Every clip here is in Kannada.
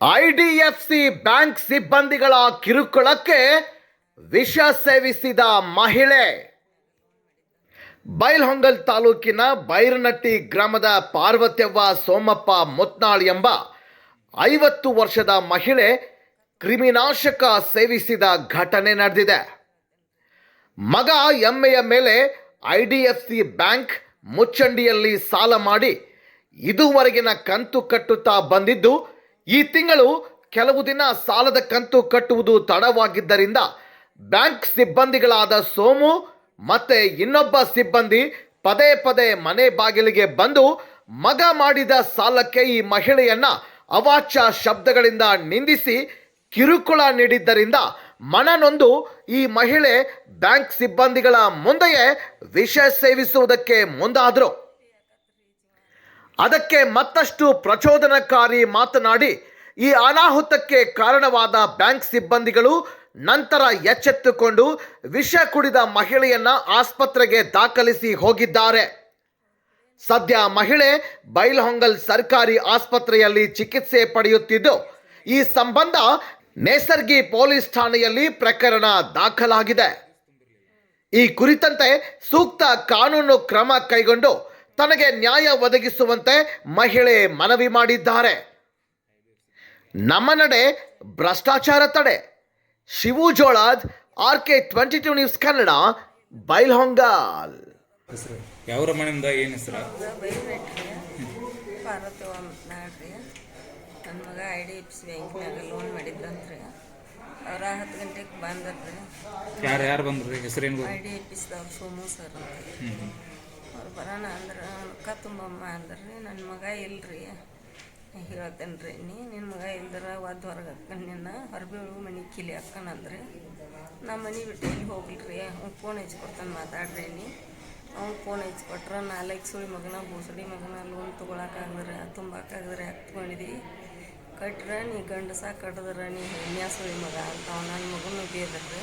ಐಡಿಎಫ್ಸಿ ಬ್ಯಾಂಕ್ ಸಿಬ್ಬಂದಿಗಳ ಕಿರುಕುಳಕ್ಕೆ ವಿಷ ಸೇವಿಸಿದ ಮಹಿಳೆ. ಬೈಲ್ಹೊಂಗಲ್ ತಾಲೂಕಿನ ಬೈರನಟ್ಟಿ ಗ್ರಾಮದ ಪಾರ್ವತ್ಯವ್ವ ಸೋಮಪ್ಪ ಮುತ್ನಾಳ್ ಎಂಬ ಐವತ್ತು ವರ್ಷದ ಮಹಿಳೆ ಕ್ರಿಮಿನಾಶಕ ಸೇವಿಸಿದ ಘಟನೆ ನಡೆದಿದೆ. ಮಗ ಎಮ್ಮೆಯ ಮೇಲೆ ಐಡಿಎಫ್ಸಿ ಬ್ಯಾಂಕ್ ಮುಚ್ಚಂಡಿಯಲ್ಲಿ ಸಾಲ ಮಾಡಿ ಇದುವರೆಗಿನ ಕಂತು ಕಟ್ಟುತ್ತಾ ಬಂದಿದ್ದು ಈ ತಿಂಗಳು ಕೆಲವು ದಿನ ಸಾಲದ ಕಂತು ಕಟ್ಟುವುದು ತಡವಾಗಿದ್ದರಿಂದ ಬ್ಯಾಂಕ್ ಸಿಬ್ಬಂದಿಗಳಾದ ಸೋಮು ಮತ್ತೆ ಇನ್ನೊಬ್ಬ ಸಿಬ್ಬಂದಿ ಪದೇ ಪದೇ ಮನೆ ಬಾಗಿಲಿಗೆ ಬಂದು ಮಗ ಮಾಡಿದ ಸಾಲಕ್ಕೆ ಈ ಮಹಿಳೆಯನ್ನ ಅವಾಚ್ಯ ಶಬ್ದಗಳಿಂದ ನಿಂದಿಸಿ ಕಿರುಕುಳ ನೀಡಿದ್ದರಿಂದ ಮನನೊಂದು ಈ ಮಹಿಳೆ ಬ್ಯಾಂಕ್ ಸಿಬ್ಬಂದಿಗಳ ಮುಂದೆಯೇ ವಿಷ ಸೇವಿಸುವುದಕ್ಕೆ ಮುಂದಾದರು. ಅದಕ್ಕೆ ಮತ್ತಷ್ಟು ಪ್ರಚೋದನಕಾರಿ ಮಾತನಾಡಿ, ಈ ಅನಾಹುತಕ್ಕೆ ಕಾರಣವಾದ ಬ್ಯಾಂಕ್ ಸಿಬ್ಬಂದಿಗಳು ನಂತರ ಎಚ್ಚೆತ್ತುಕೊಂಡು ವಿಷ ಕುಡಿದ ಮಹಿಳೆಯನ್ನ ಆಸ್ಪತ್ರೆಗೆ ದಾಖಲಿಸಿ ಹೋಗಿದ್ದಾರೆ. ಸದ್ಯ ಮಹಿಳೆ ಬೈಲ್ಹೊಂಗಲ್ ಸರ್ಕಾರಿ ಆಸ್ಪತ್ರೆಯಲ್ಲಿ ಚಿಕಿತ್ಸೆ ಪಡೆಯುತ್ತಿದ್ದು, ಈ ಸಂಬಂಧ ನೇಸರ್ಗಿ ಪೊಲೀಸ್ ಠಾಣೆಯಲ್ಲಿ ಪ್ರಕರಣ ದಾಖಲಾಗಿದೆ. ಈ ಕುರಿತಂತೆ ಸೂಕ್ತ ಕಾನೂನು ಕ್ರಮ ಕೈಗೊಂಡು ತನಗೆ ನ್ಯಾಯ ಒದಗಿಸುವಂತೆ ಮಹಿಳೆ ಮನವಿ ಮಾಡಿದ್ದಾರೆ. ನಮ್ಮ ನಡೆ ಭ್ರಷ್ಟಾಚಾರ ತಡೆ. Shivu Jolad R K twenty two news Kannada Bailhongal. ಯಾವ ರಮಣಿಂದ ಏನು ಹೆಸರು? ಪಾರ್ವತವ್ವ ನಾಡ್ರಿ. ನನ್ನ ಮಗ ಐ ಡಿ ಎಫ್ ಸಿ ಬ್ಯಾಂಕ್ನಾಗ ಲೋನ್ ಮಾಡಿದ್ರಂತ್ರಿ. ಅವ್ರ ಹತ್ತು ಗಂಟೆಗೆ ಬಂದ್ರಿ ಯಾರು ಯಾರು ಬಂದ್ರಿ? ಹೆಸರೇನು I D F C Somu sir ಅಂತ. ಅವ್ರು ಬರೋಣ ಅಂದ್ರೆ ಅಕ್ಕ ತುಂಬಮ್ಮ ಅಂದ್ರಿ ನನ್ನ ಮಗ ಇಲ್ರಿ. ಹೇಳ್ತೇನೆ ರೀ ನೀ ನಿನ್ನ ಮಗ ಇಲ್ದ್ರೆ ಒದ್ದು ಹೊರಗೆ ಹಾಕೊಂಡು ನಿನ್ನ? ಹೊರಬೀಳು ಮನೆ ಕಿಲಿ ಅಂದ್ರೆ. ನಮ್ಮ ಮನೆ ಬಿಟ್ಟು ಇಲ್ಲಿ ಹೋಗ್ಲಿರಿ ಅವ್ನು ಫೋನ್ ಹಚ್ಕೊಡ್ತಾನೆ ಮಾತಾಡ್ರಿ ನೀ. ಅವ್ನು ಫೋನ್ ಹಚ್ಕೊಟ್ರೆ ನಾಲ್ಕು ಸುಳಿ ಮಗನ ಬೂಸಡಿ ಮಗನ ಲೋನ್ ತೊಗೊಳಕ್ಕಾಗದ್ರೆ ತುಂಬಕ್ಕಾಗದ್ರೆ ತೊಗೊಂಡಿದಿ ಕಟ್ರೆ ನೀ ಗಂಡಸ ಕಟ್ಟಿದ್ರೆ ನೀ ಹೆಣ್ಯ ಸುಳಿ ಮಗ ಅಂತ ನನ್ನ ಮಗನೂ ಬೇದ್ರಿ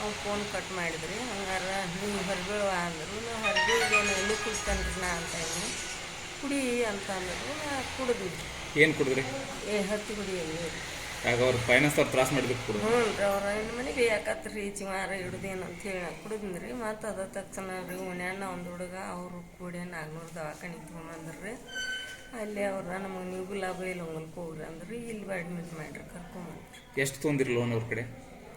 ಅವ್ನು ಫೋನ್ ಕಟ್ ಮಾಡಿದ್ರಿ. ಹಂಗಾರ ನೀವು ಹೊರಬೀಳುವ ಅಂದರು. ನಾವು ಹೊರಬೀಳ್ದೇನು ಎಲ್ಲಿ ಕುಡ್ತಂದ್ರಿ ನಾ ಅಂತ ಇದ್ದೀನಿ ಕುಡಿ ಅಂತ ಅಂದರು. ನಾ ಕುಡಿದ್ವಿ. ಏನು ಕುಡಿದ್ರಿ? ಏ ಹತ್ತು ಕುಡಿ ಆಗ ಅವ್ರು ಫೈನಾನ್ಸ್ ಅವ್ರು ತ್ರಾಸ ಮಾಡಿದ್ರು ಕುಡಿದು ಹ್ಞೂ ರೀ ಅವ್ರ ಹೆಣ್ಣು ಮನೆಗೆ ಯಾಕತ್ರಿ ಚಿಮಾರ ಹಿಡ್ದೇನು ಅಂತ ಹೇಳಿ ನಾ ಕುಡಿದ್ರಿ ಮತ್ತು ಅದ ತಕ್ಷಣ ರೀ ಉಣ್ಯಾಣ ಒಂದು ಹುಡುಗ ಅವರು ಕೂಡಿ ನಾಲ್ನೂರು ದವಾಖಾನೆ ತೊಗೊಂಬಂದ್ರಿ. ಅಲ್ಲಿ ಅವ್ರ ನಮಗೆ ನೀವು ಲಾಭ ಇಲ್ಲ ಹೋಗ್ರಿ ಅಂದ್ರಿ. ಇಲ್ಲಿ ಅಡ್ಮಿಟ್ ಮಾಡ್ರಿ ಕರ್ಕೊಂಬಂದ್ರಿ. ಎಷ್ಟು ತೊಂದಿರಿ ಲೋನ್ ಅವ್ರ ಕಡೆ?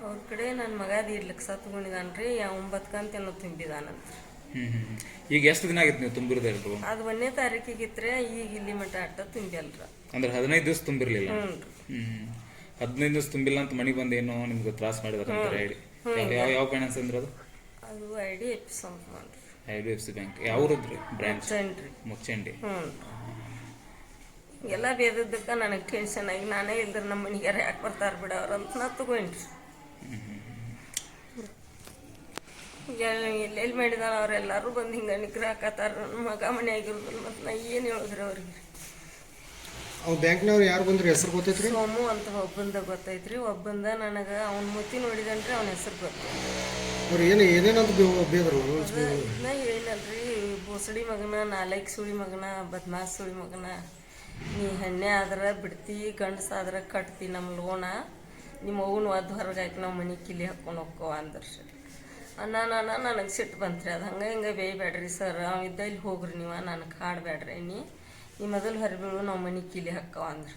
ಅವ್ರ ಕಡೆ ನನ್ನ ಮಗ ಐದು ಲಕ್ಷ ತೊಗೊಂಡಿದ್ದಾನ್ರಿ ಒಂಬತ್ತು ಕಂತೇನೋ ತುಂಬಿದಾನಂತ ಈಗ ಎಷ್ಟು ದಿನ ಆಗಿತ್ತು ನೀವು ತುಂಬಿರೋದೇ ಲೋನ್ ಅದು ಒಂದನೇ ಇತ್ತರೆ ಈಗ ಇಲ್ಲಿ ಮಟ್ಟ ಅಟ್ಟ ತುಂಬಿಯಲ್ರ. ಅಂದ್ರೆ ಹದಿನೈದು ದಿವಸ ತುಂಬಿರಲಿಲ್ಲ? ರೀ ಹದಿನೈದು ದಿವಸ ತುಂಬಿಲ್ಲ ಅಂತ ಮನೆಗೆ ಬಂದ ಏನೋ ನಿಮ್ಗೆ ತ್ರಾಸ ಮಾಡಿದಾರೆ ಅಂತ ಹೇಳಿ. ಯಾವ ಯಾವ ಫೈನಾನ್ಸ್ ಅಂದ್ರೆ ಅದು? ಅದು I D F C I D F C bank. ಯಾವ್ರದ್ರಿ branch Muchchandi. ಎಲ್ಲ ಬೇದದ್ದಕ್ಕೆ ನನಗೆ ಟೆನ್ಷನ್ ಆಗಿ ನಾನೇ ಇಲ್ದ್ರೆ ನಮ್ಮ ಮನೆಗೆ ಯಾಕೆ ಬರ್ತಾರೆ ಬಿಡ ಅವ್ರು ಅಂತ ನಾ ತಗೊಂಡ್ರಿ. ಎಲ್ಲಿ ಮಾಡಿದಾನ ಮಾಡಿದಾರ ಅವರೆಲ್ಲರೂ ಬಂದು ಹಿಂಗೆ ನಿಗ್ರಹ ಹಾಕತ್ತಾರ. ನನ್ನ ಮಗ ಮನೆ ಆಗಿರೋದಿಲ್ಲ ಮತ್ತು ನಾ ಏನು ಹೇಳಿದ್ರಿ ಅವ್ರಿಗೆ? ಅವ್ ಬ್ಯಾಂಕ್ನವ್ರು ಯಾರು ಬಂದ್ರಿ? ಹೆಸರು ಗೊತ್ತೈತ್ರಿ? ಸೋಮು ಅಂತ ಒಬ್ಬಂದ ಗೊತ್ತೈತ್ರಿ. ಒಬ್ಬಂದ ನನಗೆ ಅವ್ನ ಮುತ್ತಿ ನೋಡಿದನ್ರಿ ಅವನ ಹೆಸರು ಗೊತ್ತು. ಅವ್ರು ಏನು ಏನೇನಂತ ಬೇದ್ರು? ನಾ ಹೇಳಿನಲ್ರಿ ಬೋಸಡಿ ಮಗನ ನಾಲ್ಕು ಸುಳಿ ಮಗನ ಬದ್ಮಾಸ್ ಸುಳಿ ಮಗನ. ನೀ ಹೆಣ್ಣೆ ಆದ್ರೆ ಬಿಡ್ತಿ ಗಂಡಸಾದ್ರೆ ಕಟ್ತಿ ನಮ್ಮ ಲೋನ. ನಿಮ್ಮ ಅವ್ವನ ಅದು ಹೊರಗೆ ಹಾಕಿ ನಾವು ಮನೆ ಕಿಲಿ ಹಾಕ್ಕೊಂಡು ಹೋಕ್ಕೋ ಅಂದರ್ಸಿ ಸರ್. ಅನ್ನ ನಾನು ನನಗೆ ಸಿಟ್ಟು ಬಂತ್ರಿ, ಅದು ಹಂಗೆ ಹಿಂಗೆ ಬೇಯಬೇಡ್ರಿ ಸರ್. ಇದ್ದ ಇಲ್ಲಿ ಹೋಗ್ರಿ ನೀವು, ನನಗೆ ಕಾಡಬೇಡ್ರಿ ನೀ ಈ ಮೊದಲು ಹೊರಬೀಳು ನಾವು ಮನೆ ಕಿಲಿ ಹಾಕ್ಕವ ಅಂದ್ರೆ.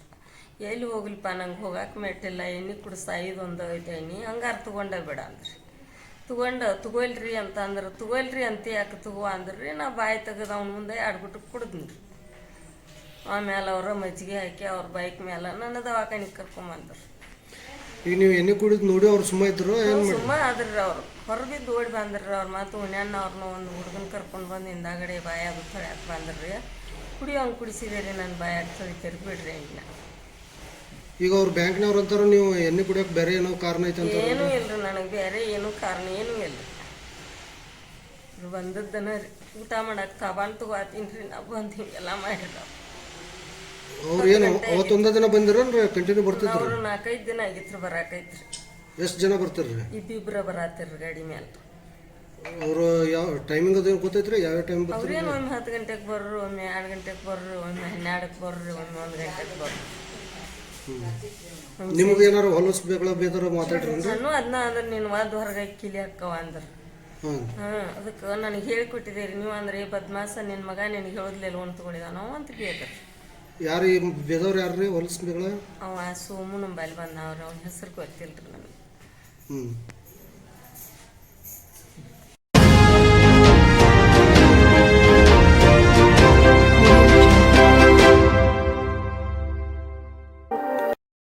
ಎಲ್ಲಿ ಹೋಗ್ಲಿಪ್ಪ, ನಂಗೆ ಹೋಗಕ್ಕೆ ಮೆಟ್ಟಿಲ್ಲ, ಎಣ್ಣೆ ಕುಡಿಸ್ತಾ ಒಂದು ಐತೆ ಎಣ್ಣೆ, ಹಂಗಾರೆ ತೊಗೊಂಡ ಬೇಡ ಅಂದ್ರಿ. ತಗೊಂಡು ತೊಗೊಲ್ರಿ ಅಂತ ಅಂದ್ರೆ. ತಗೊಳ್ರಿ ಅಂತ, ಯಾಕೆ ತಗೋ ಅಂದ್ರಿ. ನಾ ಬಾಯಿ ತೆಗೆದು ಅವ್ನ ಮುಂದೆ ಆಡ್ಬಿಟ್ಟು ಕುಡಿದ್ನಿ. ಆಮೇಲೆ ಅವರ ಮಜ್ಜಿಗೆ ಹಾಕಿ ಅವ್ರ ಬೈಕ್ ಮೇಲೆ ನನ್ನ ದವಾಖಾನಿಗೆ ಕರ್ಕೊಂಬಂದ್ರು. ಈಗ ನೀವು ಎಣ್ಣೆ ಕುಡಿದು ನೋಡಿ ಅವ್ರು ಸುಮ್ಮ ಇದ್ರು ಏನು ಮಾಡಿ ಸುಮ್ಮ ಆದ್ರಿ ಅವ್ರು. ಹೊರಬಿದ್ದು ಓಡಿ ಬಂದ್ರಿ ಅವ್ರ ಮತ್ತು ಉಣ್ಯಣ್ಣ ಅವ್ರನ್ನ ಒಂದು ಹುಡುಗನ ಕರ್ಕೊಂಡು ಬಂದು ಹಿಂದಾಗಡೆ ಬಾಯ ತೊಳ್ಯಾಕೆ ಬಂದ್ರಿ ಕುಡಿ ಅವ್ನು ಕುಡಿಸಿದ್ರಿ ನನ್ನ ಸರಿ ತೊಳಿತೀರಿ ಬಿಡ್ರಿ ಎಣ್ಣೆ ಈಗ ಅವ್ರು ಬ್ಯಾಂಕ್ನವ್ರು ಅಂತಾರ ನೀವು ಎಣ್ಣೆ ಕುಡಿಯೋಕೆ ಬೇರೆ ಏನೋ ಕಾರಣ ಐತೆ ಅಂತ ಏನೂ ಇಲ್ರಿ ನನಗೆ ಬೇರೆ ಏನೂ ಕಾರಣ ಏನೂ ಇಲ್ಲ ಬಂದದ್ದನ ರೀ. ಊಟ ಮಾಡಕ್ಕೆ ತಗೊಂಡು ತಗೋತೀನಿ ರೀ ನಾವು ಬಂದು ಹಿಂಗೆಲ್ಲ ಮಾಡಿದ್ರು ಅವ್ರು ಏನು ಅವತ್ತೊಂದ ದಿನ ಬಂದಿರ ಕಂಟಿನ್ಯೂ ಬರ್ತಿದ್ರು? ಅವರು ನಾಲ್ಕೈದು ದಿನ ಆಗಿತ್ತು ಬರಾಕೈತ್ರಿ. ಎಷ್ಟು ಜನ ಬರ್ತಿರ್ರಿ? ಇಬ್ಬಿಬ್ರ ಬರಾತಿರ್ರಿ ಗಾಡಿ ಮೇಲೆ ಅವರು ಯಾವ ಟೈಮಿಂಗ್ ಅದೇನು ಗೊತ್ತೈತ್ರಿ? ಯಾವ ಟೈಮ್ ಬರ್ತಾರೆ ಏನು ಒಮ್ಮೆ ಹತ್ತು ಗಂಟೆಗೆ ಬರ್ರು ಒಮ್ಮೆ ಎರಡು ಗಂಟೆಗೆ ಬರ್ರು ಒಮ್ಮೆ ಹನ್ನೆರಡಕ್ಕೆ ಬರ್ರಿ ಒಮ್ಮೆ ಒಂದು ಗಂಟೆಗೆ ಬರ್ರಿ. ನಿಮ್ಗೆ ಏನಾರು ಹೊಲಸು ಬೇಕಲ್ಲ ಬೇಕಾರ ಮಾತಾಡ್ರಿ ನಾನು ಅದನ್ನ ಅಂದ್ರೆ ನೀನು ವಾದ ಹೊರಗೆ ಕಿಲಿ ಹಾಕವ ಅಂದ್ರೆ. ಹ್ಞೂ ಹಾಂ ಅದಕ್ಕೆ ನನಗೆ ಹೇಳಿಕೊಟ್ಟಿದ್ದೀರಿ ನೀವು ಅಂದ್ರೆ ಬದ್ಮಾಸ ನಿನ್ನ ಮಗ ನಿನಗೆ ಹೇಳೋದ್ಲೆ ಲೋನ್ ತೊಗೊಂಡಿದ್ದಾನೋ ಅಂತ ಬೇಕ್ರಿ ಯಾರು ಈ ಬೇದವ್ರು ಯಾರು ರೀ ಹೊಲಸು ಬೇಗಳ ಅವ ಸೋಮು ನಂಬಲ್ಲಿ ಬಂದವ್ರಿ. ಅವ್ನ ಹೆಸರು ಗೊತ್ತಿಲ್ರಿ ನನಗೆ ಹ್ಞೂ